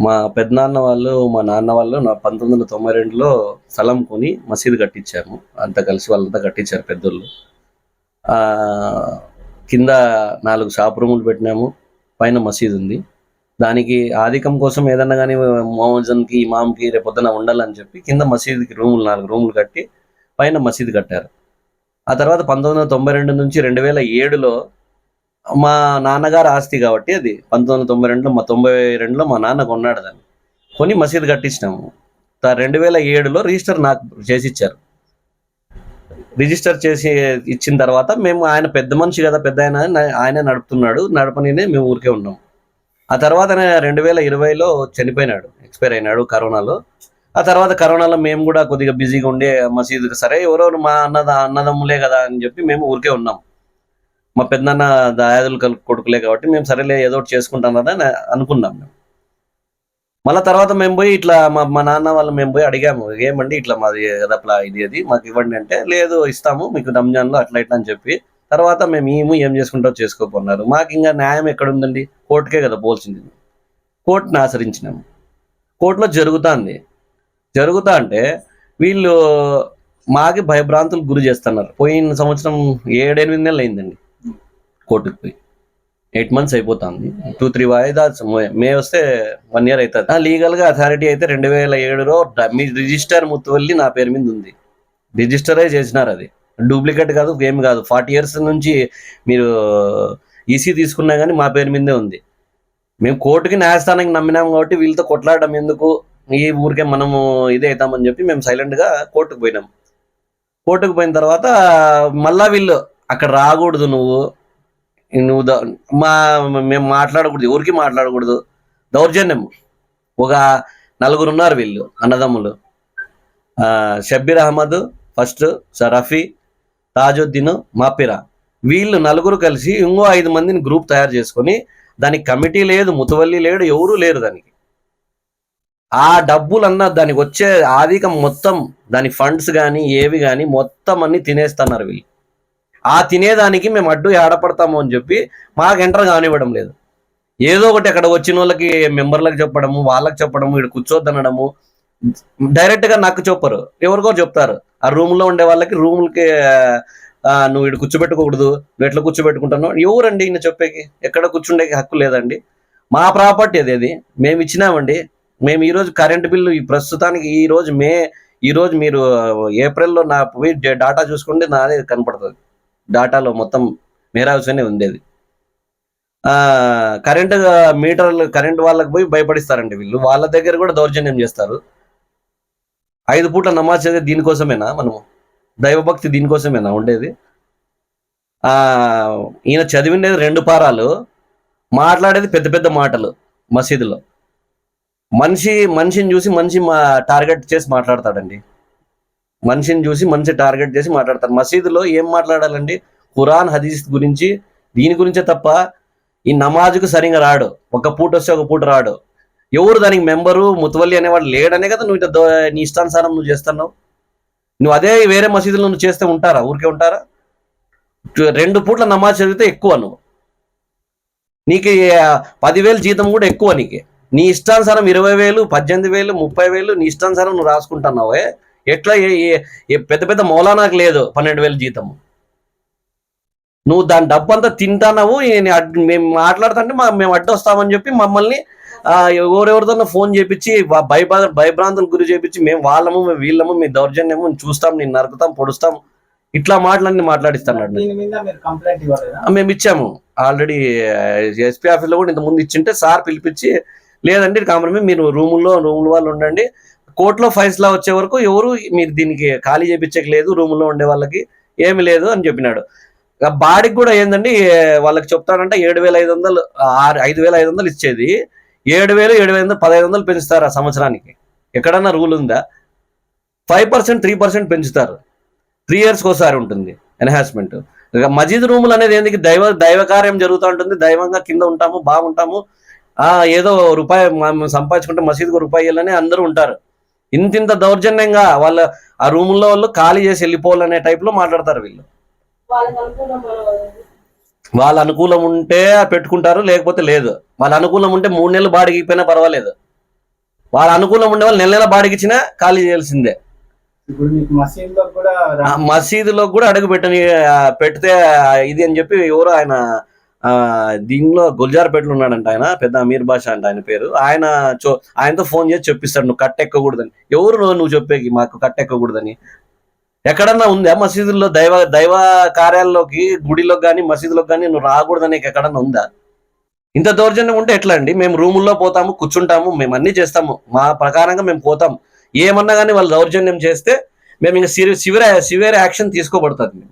మా పెద్దనాన్న వాళ్ళు మా నాన్న వాళ్ళు నా పంతొమ్మిది వందల తొంభై రెండులో స్థలం కొని మసీదు కట్టించాము అంతా కలిసి వాళ్ళంతా కట్టించారు పెద్దోళ్ళు. ఆ, కింద నాలుగు షాప్ రూములు పెట్టినాము. పైన మసీదు ఉంది. దానికి ఆధికం కోసం ఏదన్నా కానీ మోజన్కి ఇమామ్కి రేపొద్దున ఉండాలని చెప్పి కింద మసీదుకి రూములు నాలుగు రూములు కట్టి పైన మసీదు కట్టారు. ఆ తర్వాత పంతొమ్మిది వందల తొంభై రెండు నుంచి రెండు వేల ఏడులో మా నాన్నగారు ఆస్తి కాబట్టి అది. పంతొమ్మిది వందల తొంభై రెండులో మా తొంభై రెండులో మా నాన్న కొన్నాడు దాన్ని. కొని మసీదు కట్టించినాము. రెండు వేల ఏడులో రిజిస్టర్ నాకు చేసి ఇచ్చారు రిజిస్టర్ చేసి ఇచ్చిన తర్వాత మేము ఆయన పెద్ద మనిషి కదా పెద్ద ఆయన ఆయన ఆయనే నడుపుతున్నాడు. నడపనినే మేము ఊరికే ఉన్నాం. ఆ తర్వాత రెండు వేల ఇరవైలో చనిపోయినాడు ఎక్స్పైర్ అయినాడు కరోనాలో. ఆ తర్వాత కరోనాలో మేము కూడా కొద్దిగా బిజీగా ఉండే మసీదుకి సరే ఎవరెవరు మా అన్నద అన్నదమ్ములే కదా అని చెప్పి మేము ఊరికే ఉన్నాం. మా పెద్దన్న దాయాదులు కలు కొడుకులే కాబట్టి మేము సరేలే ఏదో ఒకటి చేసుకుంటాం కదా అని అనుకున్నాం మేము. మళ్ళీ తర్వాత మేము పోయి ఇట్లా మా మా నాన్న వాళ్ళు మేము పోయి అడిగాము ఏమండి ఇట్లా మాది కదప్లా ఇది అది మాకు ఇవ్వండి అంటే లేదు ఇస్తాము మీకు రంజాన్లో అట్లా ఇట్లా అని చెప్పి తర్వాత మేము ఏము ఏం చేసుకుంటాం చేసుకోపోన్నారు. మాకు ఇంకా న్యాయం ఎక్కడుందండి? కోర్టుకే కదా పోల్సింది కోర్టుని ఆశ్రయించినాము. కోర్టులో జరుగుతుంది. జరుగుతా అంటే వీళ్ళు మాకి భయభ్రాంతులకు గురి చేస్తున్నారు. పోయిన సంవత్సరం ఏడెనిమిది నెలలు అయిందండి. కోర్టుకు పోయి. ఎయిట్ మంత్స్ అయిపోతుంది. టూ త్రీ వాయిదా మే వస్తే వన్ ఇయర్ అవుతుంది లీగల్గా అథారిటీ అయితే రెండు వేల ఏడులో మీ రిజిస్టర్ ముత్తువల్లి నా పేరు మీద ఉంది. రిజిస్టరే చేసినారు అది. డూప్లికేట్ కాదు ఏం కాదు. ఫార్టీ ఇయర్స్ నుంచి మీరు uh, ఈసీ తీసుకున్నా కానీ మా పేరు మీదే ఉంది. మేము కోర్టుకి న్యాయస్థానానికి నమ్మినాం కాబట్టి వీళ్ళతో కొట్లాడడం ఎందుకు? ఈ ఊరికే మనము ఇదే అవుతామని చెప్పి మేము సైలెంట్గా కోర్టుకు పోయినాం. కోర్టుకు పోయిన తర్వాత మళ్ళా వీళ్ళు అక్కడ రాకూడదు నువ్వు. నువ్వు ద- మా మేము మాట్లాడకూడదు ఎవరికి మాట్లాడకూడదు. దౌర్జన్యం. ఒక నలుగురు ఉన్నారు వీళ్ళు అన్నదమ్ములు. షబ్బీర్ అహ్మద్ ఫస్ట్ స- రఫీ తాజుద్దీన్ మాపిరా. వీళ్ళు నలుగురు కలిసి ఇంకో ఐదు మందిని గ్రూప్ తయారు చేసుకొని దానికి కమిటీ లేదు ముతవల్లి లేడు ఎవరూ లేరు దానికి. ఆ డబ్బులన్నా దానికి వచ్చే ఆధికం మొత్తం దాని ఫండ్స్ కానీ ఏవి కానీ మొత్తం అన్ని తినేస్తున్నారు వీళ్ళు. ఆ తినేదానికి మేము అడ్డు ఏడపడతాము అని చెప్పి మాకు ఎంటర్ కానివ్వడం లేదు. ఏదో ఒకటి అక్కడ వచ్చిన వాళ్ళకి మెంబర్లకు చెప్పడము వాళ్ళకి చెప్పడము ఇక్కడ కూర్చోద్దనడము. డైరెక్ట్గా నాకు చెప్పరు. ఎవరికో చెప్తారు. ఆ రూమ్లో ఉండే వాళ్ళకి రూమ్లకి నువ్వు ఇక్కడ కూర్చోబెట్టుకోకూడదు నువ్వు ఎట్లా కూర్చోబెట్టుకుంటున్నావు ఎవరండి ఈయన చెప్పేకి? ఎక్కడ కూర్చుండేకి హక్కు లేదండి. మా ప్రాపర్టీ అది అది. మేము ఇచ్చినామండి. మేము ఈరోజు కరెంటు కరెంట్ బిల్లు ఈ ప్రస్తుతానికి ఈ రోజు మే ఈరోజు మీరు ఏప్రిల్లో నా పోయి డేటా డాటా చూసుకుంటే నాదే కనపడుతుంది. డాటాలో మొత్తం మేరా అనే ఉండేది కరెంటు కరెంట్ మీటర్లు కరెంట్ వాళ్ళకి పోయి భయపడిస్తారండి వీళ్ళు. వాళ్ళ దగ్గర కూడా దౌర్జన్యం చేస్తారు. ఐదు పూట్ల నమాజ్ చదివే దీనికోసమేనా మనము? దైవభక్తి దీనికోసమేనా ఉండేది? ఈయన చదివిండేది రెండు పారాలు మాట్లాడేది పెద్ద పెద్ద మాటలు మసీదులో. మనిషి మనిషిని చూసి మనిషి మా టార్గెట్ చేసి మాట్లాడతాడండి. మనిషిని చూసి మనిషి టార్గెట్ చేసి మాట్లాడతారు. మసీదులో ఏం మాట్లాడాలండి? ఖురాన్ హదీస్ గురించి దీని గురించే తప్ప ఈ నమాజుకు సరిగా రాడు. ఒక పూట వస్తే ఒక పూట రాడు. ఎవరు దానికి మెంబరు ముతువల్లి అనేవాడు లేడనే కదా నువ్వు ఇట్లా నీ ఇష్టానుసారం నువ్వు చేస్తున్నావు? నువ్వు అదే వేరే మసీదులో నువ్వు చేస్తే ఉంటారా? ఊరికే ఉంటారా? రెండు పూట్ల నమాజ్ చదివితే ఎక్కువ నువ్వు. నీకు పదివేలు జీతం కూడా ఎక్కువ నీకు. నీ ఇష్టానుసారం ఇరవై వేలు పద్దెనిమిది వేలు ముప్పై వేలు నీ ఇష్టానుసారం నువ్వు రాసుకుంటున్నావే. ఎట్లా పెద్ద పెద్ద మౌలానాకు లేదు పన్నెండు వేలు జీతం నువ్వు దాని డబ్బు అంతా తింటానావు మేము మాట్లాడుతుంటే మా మేము అడ్డొస్తామని చెప్పి మమ్మల్ని ఎవరెవరితో ఫోన్ చేపించి భయభ భయభ్రాంతులకు గురి చేపించి మేము వాళ్ళము మేము వీళ్ళము మీ దౌర్జన్యము చూస్తాం నేను నరుకుతాం పొడుస్తాం. ఇట్లా మాటలన్నీ ఆ, మేము ఇచ్చాము. ఆల్రెడీ ఎస్పీ ఆఫీస్లో కూడా ఇంత ముందు ఇచ్చింటే సార్ పిలిపించి లేదండి కాంప్రమైజ్ మీరు రూముల్లో రూముల వాళ్ళు ఉండండి కోర్టులో ఫైల్స్లా వచ్చే వరకు ఎవరు మీరు దీనికి ఖాళీ చేయించక లేదు రూముల్లో ఉండే వాళ్ళకి ఏమి లేదు అని చెప్పినాడు. ఇక బాడీకి కూడా ఏందండి వాళ్ళకి చెప్తాడంటే ఏడు వేల ఐదు వందలు ఆరు ఐదు వేల ఐదు వందలు ఇచ్చేది. ఏడు వేలు ఏడు వేల వందలు పదహైదు వందలు పెంచుతారు ఆ సంవత్సరానికి. ఎక్కడన్నా రూల్ ఉందా? ఫైవ్ పర్సెంట్ త్రీ పర్సెంట్ పెంచుతారు. త్రీ ఇయర్స్కి ఒకసారి ఉంటుంది ఎన్హాన్స్మెంట్. ఇక మజీద్ రూములు అనేది ఏంది దైవ దైవ కార్యం జరుగుతూ ఉంటుంది. దైవంగా కింద ఉంటాము బాగుంటాము. ఏదో రూపాయి మనం సంపాదించుకుంటే మసీదుకు రూపాయి వెళ్ళని అందరూ ఉంటారు. ఇంత ఇంత దౌర్జన్యంగా వాళ్ళ ఆ రూముల్లో వాళ్ళు ఖాళీ చేసి వెళ్ళిపోవాలనే టైప్లో మాట్లాడతారు వీళ్ళు. వాళ్ళ అనుకూలం ఉంటే పెట్టుకుంటారు లేకపోతే లేదు. వాళ్ళ అనుకూలం ఉంటే మూడు నెలలు బాడికి ఇపోయినా పర్వాలేదు. వాళ్ళ అనుకూలం ఉండే వాళ్ళు నెల నెల బాడికి ఇచ్చినా ఖాళీ చేయాల్సిందే. మసీదులో కూడా అడుగు పెట్టని పెడితే ఇది అని చెప్పి ఎవరు ఆయన దీనిలో గుల్జార్పేటలో ఉన్నాడంట ఆయన పెద్ద అమీర్ బాషా అంట ఆయన పేరు. ఆయన చో ఆయనతో ఫోన్ చేసి చెప్పిస్తాడు నువ్వు కట్టెక్కకూడదని. ఎవరు నువ్వు- చెప్పేకి మాకు కట్టెక్కకూడదని? ఎక్కడన్నా ఉందా మసీదుల్లో దైవ దైవ కార్యాల్లోకి గుడిలోకి కానీ మసీదులోకి కానీ నువ్వు రాకూడదని ఎక్కడన్నా ఉందా? ఇంత దౌర్జన్యం ఉంటే ఎట్లా అండి? మేము రూముల్లో పోతాము కూర్చుంటాము మేము అన్ని చేస్తాము. మా ప్రకారంగా మేము పోతాం ఏమన్నా కానీ వాళ్ళు దౌర్జన్యం చేస్తే మేము ఇంకా సివియర్ సివియర్ యాక్షన్ తీసుకోబడుతుంది.